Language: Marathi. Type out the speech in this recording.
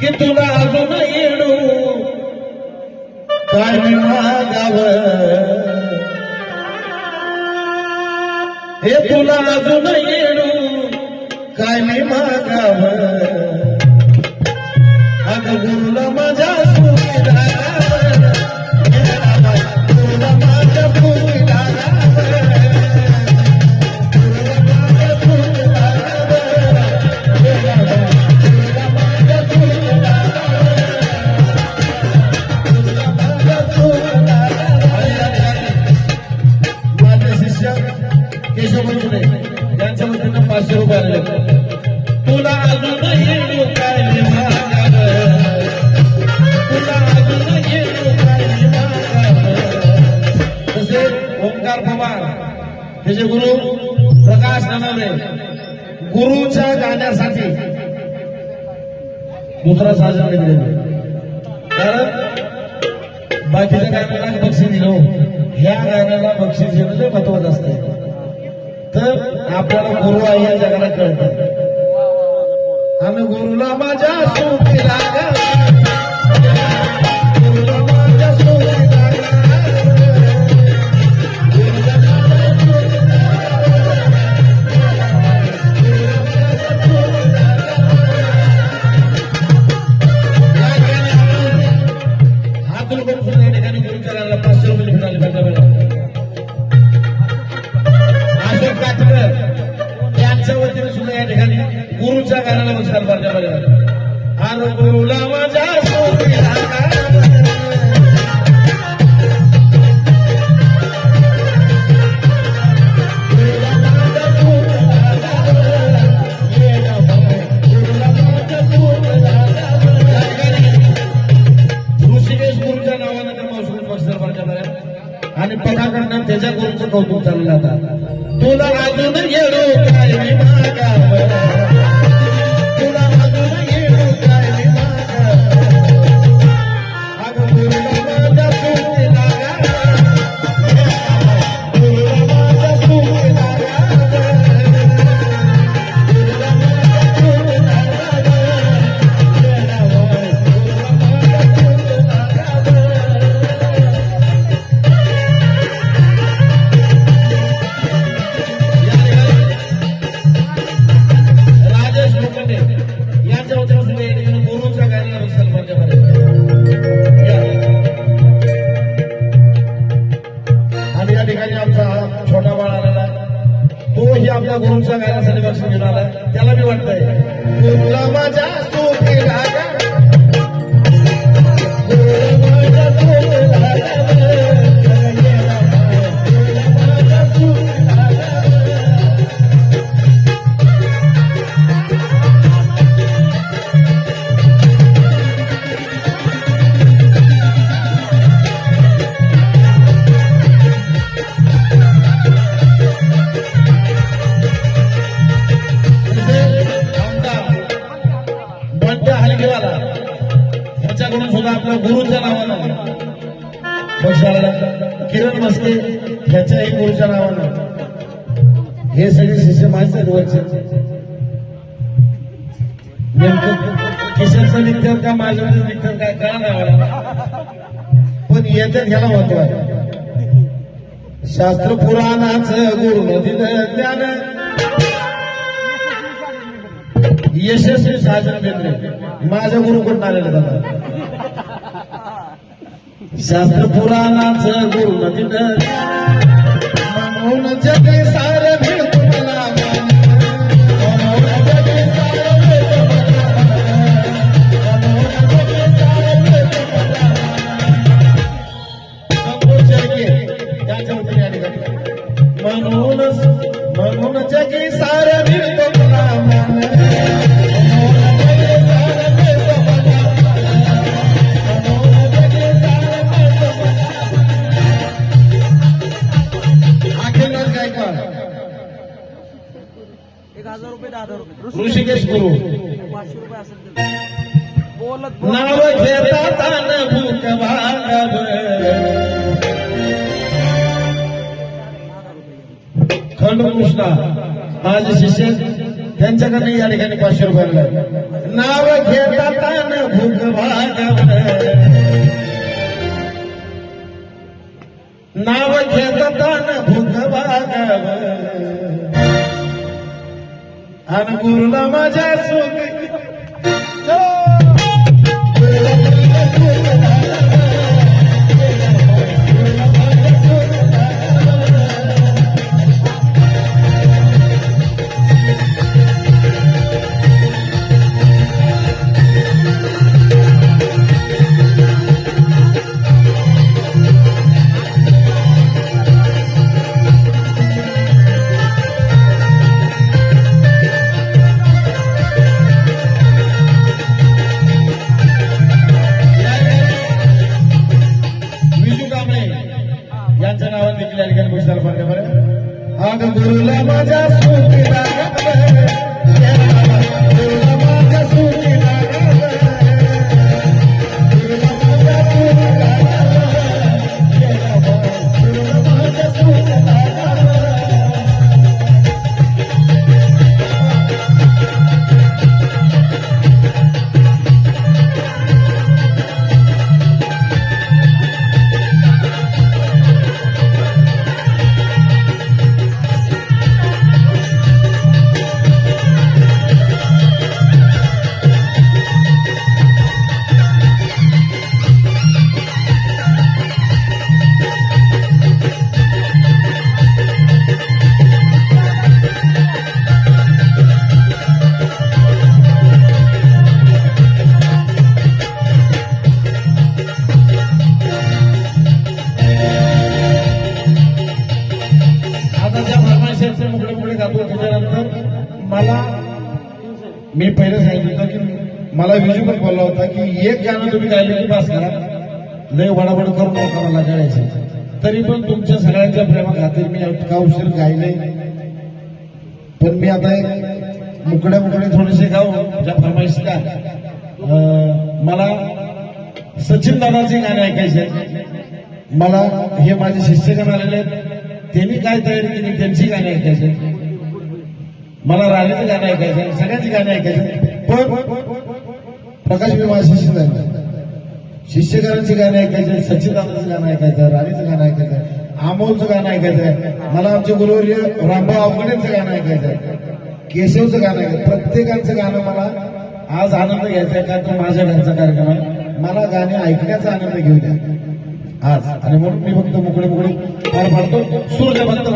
की तुला अजून येणू काय मी मागाव. हे तुला अजून येणू काय मी मागाव? अग गुरुला ओंकार पवार. त्याचे गुरु प्रकाश ननवरे गुरुच्या गाण्यासाठी दुसरा साजरा दिले कारण बाकीच्या गाण्याला बक्षीस दिलं हो. ह्या गाण्याला बक्षीस देणं लय महत्वाचं असतं तर आपल्याला गुरु आहे या जगाला कळतं. आम्ही गुरुला माझ्या सुखी लागा गाण्याला मुस्तान पारच्या मध्ये हरबुला माझ्या आणि पदाकडनं त्याच्या गुरुचं कौतुक चाललं आता. तुला अजून गेलो काय मागा आणि या ठिकाणी आमचा हा छोटा बाळ आलेला तोही आपल्या गुरुंचा गाण्यासाठी बक्षीस घेऊन आला त्याला मी वाटतंय. सुद्धा आपल्या गुरुच्या नावानं. बक्षाला किरण मस्के ह्याच्याही गुरुच्या नावानं. हे सगळे शिष्य माहिती आहेत वरचे? नेमकं किशनचं निघतं का माझं निघतं काय कळा नाही पण येतात ह्याला महत्त्व आहे. शास्त्र पुराणाच गुरु दिलं ज्ञान. यशस्वी साजन केंद्र. माझ्या गुरुकडून आलेलं दादा? शास्त्र पुराणाच गुरु दिलं म्हणून जगे सार मिळतं मला म्हणून जगे सारं मिळतं मला. म्हणून जगे सारं मिळतं मला. ऋषिकेश गुरु पाचशे रुपये खंड कृष्णा माझे शिष्य त्यांच्याकडनं या ठिकाणी पाचशे रुपयाला नाव घेता तान भूक भागावर नाव घेता आणि गुरुला माझ्या बरं अग गुरुला माझ्या सुखी लागलं. आता ज्या फरमाईशाचे मुकडे मुकडे गातो त्याच्यानंतर मला मी पहिले सांगितलं होतं की मला विजू पण बोलला होता की एक गाणं तुम्ही गायले की पास करा. लय वडावड करून नका मला गायचं. तरी पण तुमच्या सगळ्यांच्या प्रेमा खातीर मी इतका उशीर गायले पण मी आता एक मुकडे मुकडे थोडेसे गाऊ ज्या फरमाईश का मला सचिन दादाचे गाणे ऐकायचे मला हे माझे शिष्यगण आलेले आहेत. त्यांनी काय तयारी केली? त्यांची गाणी ऐकायचं. मला राणीचं गाणं ऐकायचं आहे, सगळ्यांची गाणी ऐकायचं. पण प्रकाश मी माझे शिष्य झाला. शिष्यकारांची गाणी ऐकायचं सचिन गाणं ऐकायचं राणीचं गाणं ऐकायचं आमोलचं गाणं ऐकायचं. मला आमचे गुरुवर्य रामभाऊ अवघडेंचं गाणं ऐकायचं. केशवचं गाणं ऐकायचं. प्रत्येकाचं गाणं मला आज आनंद घ्यायचा आहे कारण माझ्या घरचा कार्यक्रम आहे. मला गाणे ऐकण्याचा आनंद घेऊ द्या. आज. आणि म्हणून मी फक्त मुकडे मुकडे पार पाडतो. सूर्य फक्त